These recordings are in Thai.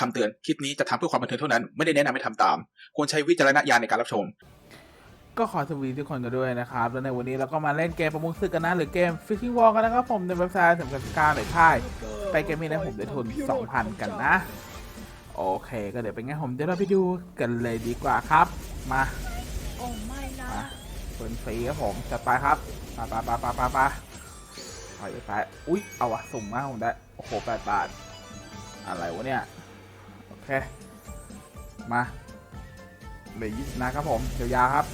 คำเตือนคลิปนี้จะทำเพื่อความบันเทิงเท่านั้น ไม่ได้แนะนำให้ทำตาม ควรใช้วิจารณญาณในการรับชม ก็ขอสวีทุกคนกันด้วยนะครับ แล้วในวันนี้เราก็มาเล่นเกมประมงศึกกันนะ หรือเกม Fishing Wall กันนะครับผมในเว็บไซต์สำคัญการหน่อยค่ายไปเกมนี้นะผมได้ทุน 2,000 กันนะ โอเค ก็เดี๋ยวเป็นไงผมเดี๋ยวเราไปดูกันเลยดีกว่าครับ มาโอ้ไม่นะเปิดฟรีครับผมจัดไปครับปาปาปาปาปาปาไปไปอุ้ยเอาอะสุ่มมากผมได้โอ้โหแปดบาทอะไรวะเนี่ย เค มาเหลือยี่สิบนะครับผมยาวๆครับ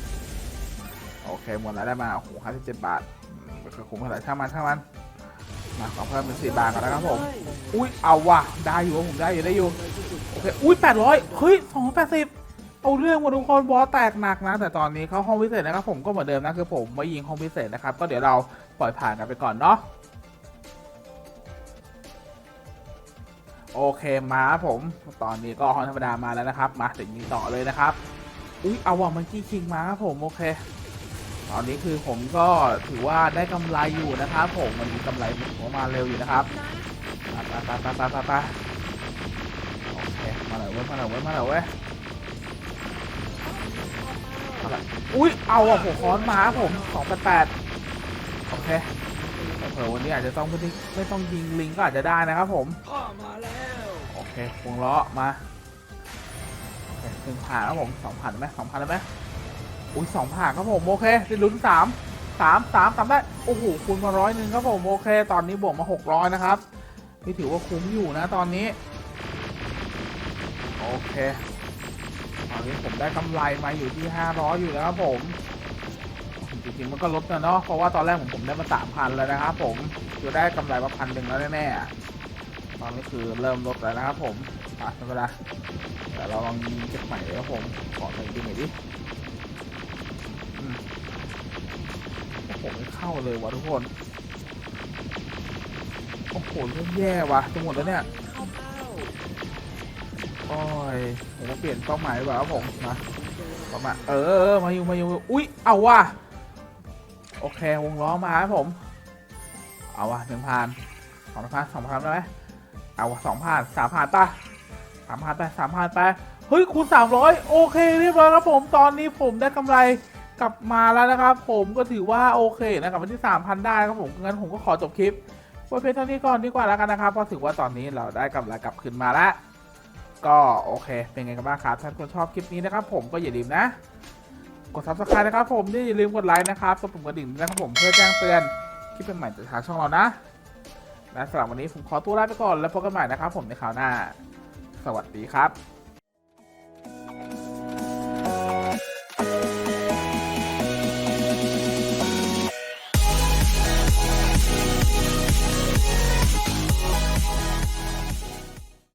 โอเค หมดแล้วได้มาโอ้โหห้าสิบเจ็ดบาทอืมไม่เคยคุ้มเท่าไหร่ช่างมันช่างมัน มาขอเพิ่มเป็นสี่บาทก่อนนะครับผม อุ้ยเอาว่ะ ได้อยู่ผมได้อยู่ได้อยู่ โอเค อุ้ยแปดร้อยเฮ้ยสองแปดสิบเอาเรื่องมาทุกคนบอสแตกหนักนะ แต่ตอนนี้เข้าห้องพิเศษนะครับผมก็เหมือนเดิมนะคือผมไม่ยิงห้องพิเศษนะครับ ก็เดี๋ยวเราปล่อยผ่านกันไปก่อนเนาะ โอเคมาผม ตอนนี้ก็ห้องธรรมดามาแล้วนะครับ มาถึงยิงต่อเลยนะครับ อุ้ยเอาว่ะมันกี้คิงมาครับผมโอเค ตอนนี้คือผมก็ถือว่าได้กำไรอยู่นะครับผมมันมีกำไรผมมาเร็วอยู่นะครับไปไปไปไปไปไปโอเคมาเลยเว้ยมาเลยเว้ยมาเลยเว้ยเอาละอุ้ยเอาอะผมค้อนมาผมสองแปดแปดโอเค เผื่อวันนี้อาจจะต้องไม่ได้ไม่ต้องยิงลิงก็อาจจะได้นะครับผมพ่อมาแล้วโอเควงล้อมาหนึ่งผ่านครับผมสองผ่านไหมสองผ่านได้ไหมอุ้ยสองผ่านครับผมโอเคได้ลุ้นสามสามสามสามได้โอ้โหคูณมาร้อยหนึ่งครับผมโอเค ตอนนี้บวกมาหกร้อยนะครับนี่ถือว่าคุ้มอยู่นะตอนนี้ โอเค ตอนนี้ผมได้กำไรมาอยู่ที่ห้าร้อยอยู่แล้วครับผม จริงๆมันก็ลดนะเนาะเพราะว่าตอนแรกผมผมได้มาสามพันแล้วนะครับผมคือได้กำไรมาพันหนึ่งแล้วแน่ๆตอนนี้คือเริ่มลดแล้วนะครับผมอะไม่เป็นไรเดี๋ยวเราลองยิงเก็บใหม่เลยครับผมขอหน่อยดิหน่อยดิอืมโอ้โหไม่เข้าเลยวะทุกคนโอ้โหเริ่มแย่ว่ะจะหมดแล้วเนี่ยโอ้ยเดี๋ยวเราเปลี่ยนเป้าหมายดีกว่าครับผมมาประมาณเออมาอยู่มาอยู่อุ้ยเอาว่ะ โอเควงล้อมาครับผม เอาวะหนึ่งพันสองพันสองพันได้ไหมเอาวะสองพันสามพันป่ะสามพันไปสามพันไปเฮ้ยคูณสามร้อยโอเคเรียบร้อยครับผมตอนนี้ผมได้กำไรกลับมาแล้วนะครับผมก็ถือว่าโอเคนะครับวันที่สามพันได้ครับผมงั้นผมก็ขอจบคลิปไว้เพียงเท่านี้ก่อนดีกว่าแล้วกันนะครับเพราะถือว่าตอนนี้เราได้กำไรกลับคืนมาแล้วก็โอเค เป็นไงกันบ้างครับ ถ้าคุณชอบคลิปนี้นะครับผมก็อย่าลืมนะ กด subscribe นะครับผมนี่อย่าลืมกดไลค์นะครับกดปุ่มกระดิ่งด้วยนะครับผมเพื่อแจ้งเตือนคลิปใหม่จากทางช่องเรานะและสำหรับวันนี้ผมขอตัวลาไปก่อนแล้วพบกันใหม่นะครับผมในคราวหน้า สวัสดีครับ